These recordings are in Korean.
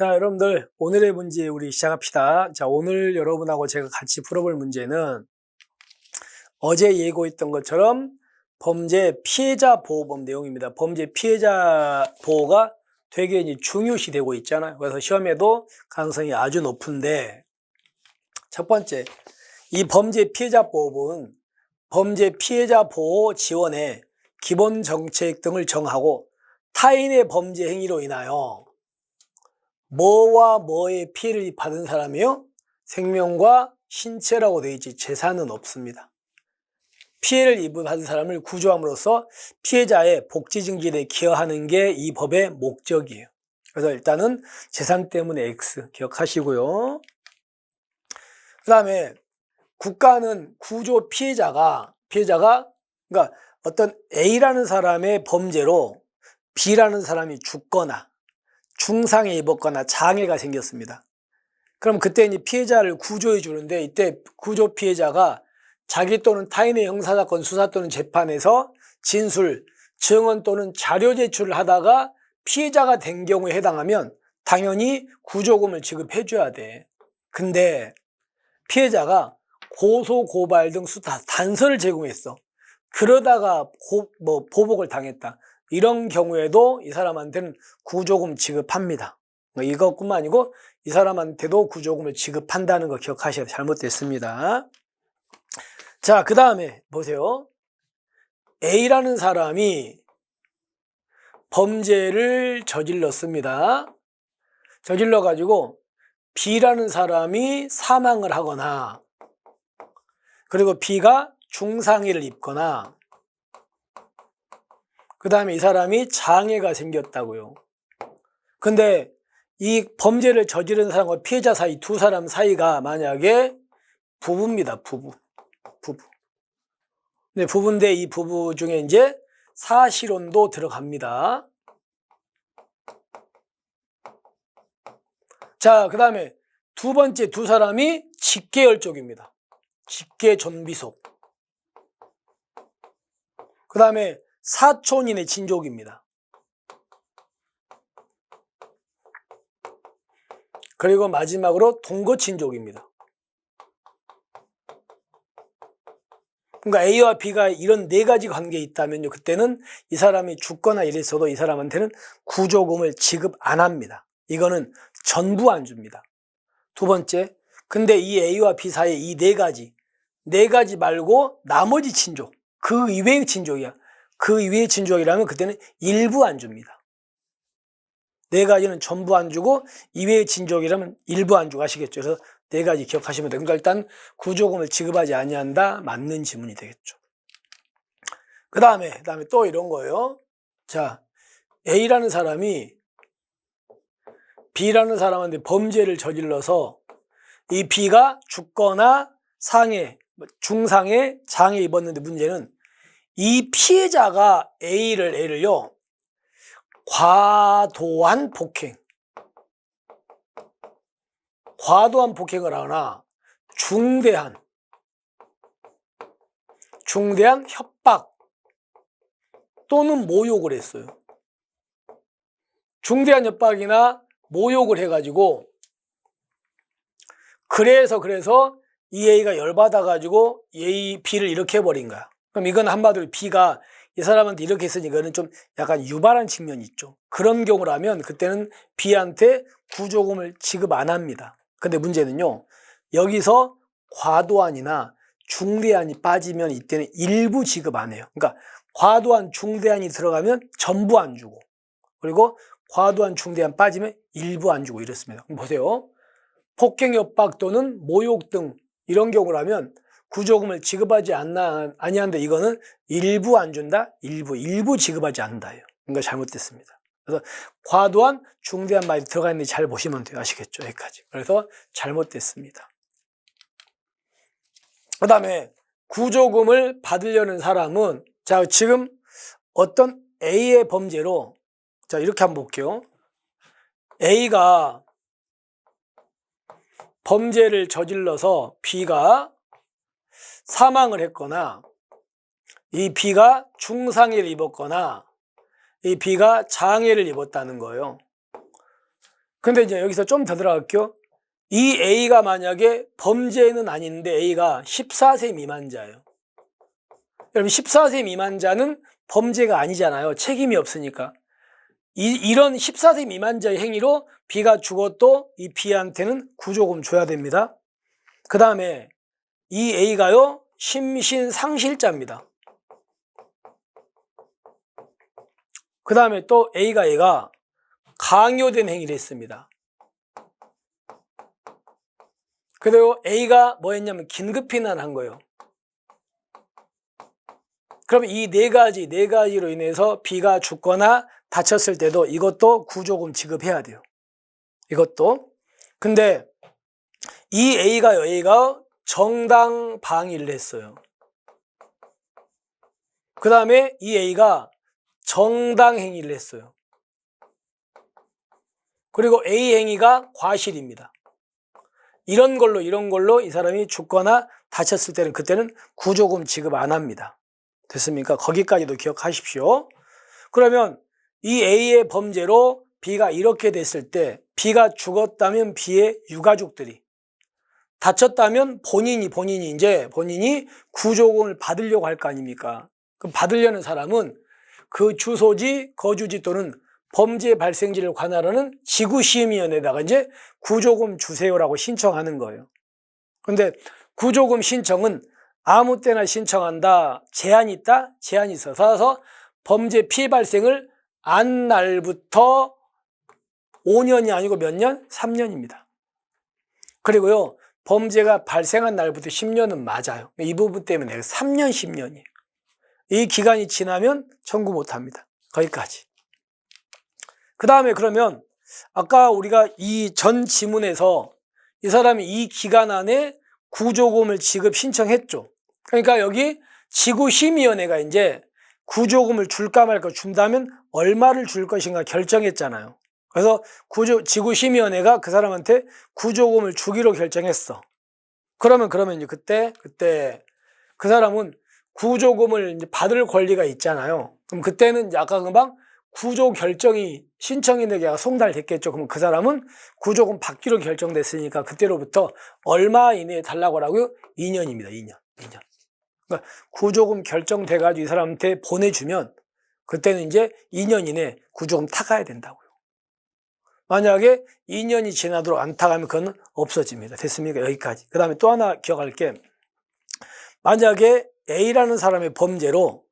자, 여러분들, 오늘의 문제 우리 시작합시다. 자, 오늘 여러분하고 제가 같이 풀어볼 문제는 어제 예고했던 것처럼 범죄 피해자 보호법 내용입니다. 범죄 피해자 보호가 되게 이제 중요시 되고 있잖아요. 그래서 시험에도 가능성이 아주 높은데, 첫 번째, 이 범죄 피해자 보호법은 범죄 피해자 보호 지원에 기본 정책 등을 정하고 타인의 범죄 행위로 인하여 뭐와 뭐의 피해를 받은 사람이요? 생명과 신체라고 되어 있지 재산은 없습니다. 피해를 입은 받은 사람을 구조함으로써 피해자의 복지 증진에 기여하는 게 이 법의 목적이에요. 그래서 일단은 재산 때문에 X 기억하시고요. 그 다음에 국가는 구조 피해자가 피해자가 그러니까 어떤 A라는 사람의 범죄로 B라는 사람이 죽거나 중상에 입었거나 장애가 생겼습니다. 그럼 그때 이제 피해자를 구조해 주는데 이때 구조 피해자가 자기 또는 타인의 형사사건 수사 또는 재판에서 진술, 증언 또는 자료 제출을 하다가 피해자가 된 경우에 해당하면 당연히 구조금을 지급해 줘야 돼. 근데 피해자가 고소, 고발 등 수사 단서를 제공했어. 그러다가 고, 뭐 보복을 당했다. 이런 경우에도 이 사람한테는 구조금 지급합니다. 뭐 이것뿐만 아니고 이 사람한테도 구조금을 지급한다는 거 기억하셔야. 잘못됐습니다. 자, 그 다음에 보세요. A라는 사람이 범죄를 저질렀습니다. 저질러 가지고 B라는 사람이 사망을 하거나 그리고 B가 중상해를 입거나 그 다음에 이 사람이 장애가 생겼다고요. 근데 이 범죄를 저지른 사람과 피해자 사이 두 사람 사이가 만약에 부부입니다. 부부. 부부. 네, 부부인데 이 부부 중에 이제 사실혼도 들어갑니다. 자, 그 다음에 두 번째 두 사람이 직계열 쪽입니다. 직계 존비속. 그 다음에 사촌인의 친족입니다. 그리고 마지막으로 동거 친족입니다. 그러니까 A와 B가 이런 네 가지 관계에 있다면요. 그때는 이 사람이 죽거나 이랬어도 이 사람한테는 구조금을 지급 안 합니다. 이거는 전부 안 줍니다. 두 번째, 근데 이 A와 B 사이에 이 네 가지, 네 가지 말고 나머지 친족, 그 이외의 친족이야. 그 이외의 친족이라면 그때는 일부 안 줍니다. 네 가지는 전부 안 주고 이외의 친족이라면 일부 안 주고 아시겠죠? 그래서 네 가지 기억하시면 돼요. 그러니까 일단 구조금을 지급하지 아니한다 맞는 지문이 되겠죠. 그 다음에 그 다음에 또 이런 거예요. 자 A라는 사람이 B라는 사람한테 범죄를 저질러서 이 B가 죽거나 상해, 뭐 중상해, 장애 입었는데 문제는 이 피해자가 A를 A를요 과도한 폭행, 과도한 폭행을 하거나 중대한 중대한 협박 또는 모욕을 했어요. 중대한 협박이나 모욕을 해가지고 그래서 그래서 이 A가 열받아 가지고 A, B를 이렇게 해버린 거야. 그럼 이건 한마디로 B가 이 사람한테 이렇게 했으니 이거는 좀 약간 유발한 측면이 있죠. 그런 경우라면 그때는 B한테 구조금을 지급 안 합니다. 근데 문제는요. 여기서 과도한이나 중대한이 빠지면 이때는 일부 지급 안 해요. 그러니까 과도한 중대한이 들어가면 전부 안 주고 그리고 과도한 중대한 빠지면 일부 안 주고 이렇습니다. 보세요. 폭행 협박 또는 모욕 등 이런 경우라면 구조금을 지급하지 않나 아니한데 이거는 일부 안 준다, 일부 일부 지급하지 않는다예요. 그러니까 잘못됐습니다. 그래서 과도한 중대한 말이 들어가 있는지 잘 보시면 돼요. 아시겠죠? 여기까지. 그래서 잘못됐습니다. 그 다음에 구조금을 받으려는 사람은 자 지금 어떤 A의 범죄로 자 이렇게 한번 볼게요. A가 범죄를 저질러서 B가 사망을 했거나 이 B가 중상해를 입었거나 이 B가 장애를 입었다는 거예요. 근데 이제 여기서 좀 더 들어갈게요. 이 A가 만약에 범죄는 아닌데 A가 14세 미만자예요. 여러분 14세 미만자는 범죄가 아니잖아요. 책임이 없으니까. 이, 이런 14세 미만자의 행위로 B가 죽어도 이 B한테는 구조금 줘야 됩니다. 그 다음에 이 A가요 심신상실자입니다. 그 다음에 또 A가 얘가 강요된 행위를 했습니다. 그리고 A가 뭐 했냐면 긴급피난한 거예요. 그럼 이 네 가지, 네 가지로 인해서 B가 죽거나 다쳤을 때도 이것도 구조금 지급해야 돼요. 이것도. 근데 이 A가요, A가 정당 방위를 했어요. 그 다음에 이 A가 정당 행위를 했어요. 그리고 A 행위가 과실입니다. 이런 걸로 이런 걸로 이 사람이 죽거나 다쳤을 때는 그때는 구조금 지급 안 합니다. 됐습니까? 거기까지도 기억하십시오. 그러면 이 A의 범죄로 B가 이렇게 됐을 때 B가 죽었다면 B의 유가족들이 다쳤다면 본인이 본인이 이제 본인이 구조금을 받으려고 할 거 아닙니까? 그럼 받으려는 사람은 그 주소지, 거주지 또는 범죄 발생지를 관할하는 지구시민위원회에다가 이제 구조금 주세요라고 신청하는 거예요. 근데 구조금 신청은 아무 때나 신청한다. 제한이 있다? 제한이 있어서 범죄 피해 발생을 안 날부터 5년이 아니고 몇 년? 3년입니다. 그리고요, 범죄가 발생한 날부터 10년은 맞아요. 이 부분 때문에 3년, 10년이에요. 이 기간이 지나면 청구 못 합니다. 거기까지. 그 다음에 그러면 아까 우리가 이 전 지문에서 이 사람이 이 기간 안에 구조금을 지급 신청했죠. 그러니까 여기 지구심의위원회가 이제 구조금을 줄까 말까 준다면 얼마를 줄 것인가 결정했잖아요. 그래서 구조, 지구심의위원회가 그 사람한테 구조금을 주기로 결정했어. 그러면, 그러면 이제 그때, 그때 그 사람은 구조금을 이제 받을 권리가 있잖아요. 그럼 그때는 이제 아까 금방 구조 결정이 신청인에게 송달됐겠죠. 그럼 그 사람은 구조금 받기로 결정됐으니까 그때로부터 얼마 이내에 달라고 하라고요? 2년입니다. 2년. 2년. 그러니까 구조금 결정돼가지고 이 사람한테 보내주면 그때는 이제 2년 이내 구조금 타가야 된다고요. 만약에 2년이 지나도록 안 타가면 그건 없어집니다. 됐습니까? 여기까지. 그 다음에 또 하나 기억할 게 만약에 A라는 사람의 범죄로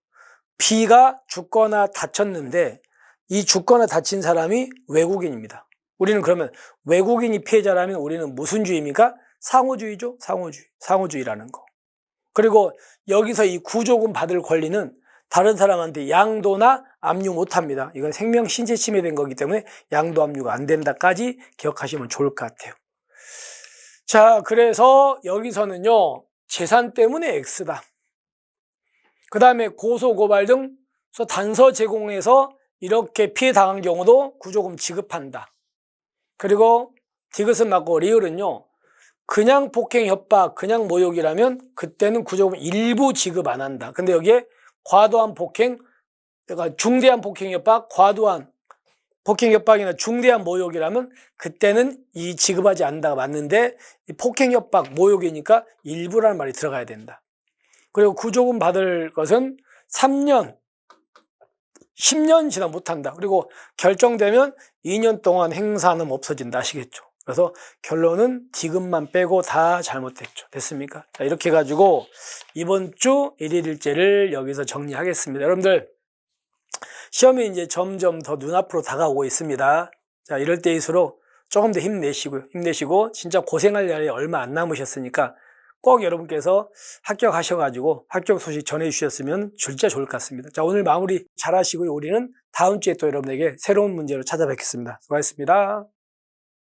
B가 죽거나 다쳤는데 이 죽거나 다친 사람이 외국인입니다. 우리는 그러면 외국인이 피해자라면 우리는 무슨 주의입니까? 상호주의죠. 상호주의. 상호주의라는 거. 그리고 여기서 이 구조금 받을 권리는 다른 사람한테 양도나 압류 못 합니다. 이건 생명 신체 침해된 거기 때문에 양도 압류가 안 된다까지 기억하시면 좋을 것 같아요. 자, 그래서 여기서는요, 재산 때문에 X다. 그 다음에 고소, 고발 등 단서 제공해서 이렇게 피해 당한 경우도 구조금 지급한다. 그리고 디귿은 맞고 리을은요. 그냥 폭행, 협박, 그냥 모욕이라면 그때는 구조금 일부 지급 안 한다. 근데 여기에 과도한 폭행, 그러니까 중대한 폭행, 협박, 과도한 폭행, 협박이나 중대한 모욕이라면 그때는 이 지급하지 않는다가 맞는데 폭행, 협박, 모욕이니까 일부라는 말이 들어가야 된다. 그리고 구조금 받을 것은 3년, 10년 지나 못한다. 그리고 결정되면 2년 동안 행사는 없어진다. 아시겠죠? 그래서 결론은 디귿만 빼고 다 잘못됐죠. 됐습니까? 자, 이렇게 해가지고 이번 주 1일 일제를 여기서 정리하겠습니다. 여러분들, 시험이 이제 점점 더 눈앞으로 다가오고 있습니다. 자, 이럴 때일수록 조금 더 힘내시고요. 힘내시고, 진짜 고생할 날이 얼마 안 남으셨으니까 꼭 여러분께서 합격하셔가지고 합격 소식 전해주셨으면 진짜 좋을 것 같습니다. 자, 오늘 마무리 잘 하시고요. 우리는 다음 주에 또 여러분에게 새로운 문제로 찾아뵙겠습니다. 수고하셨습니다.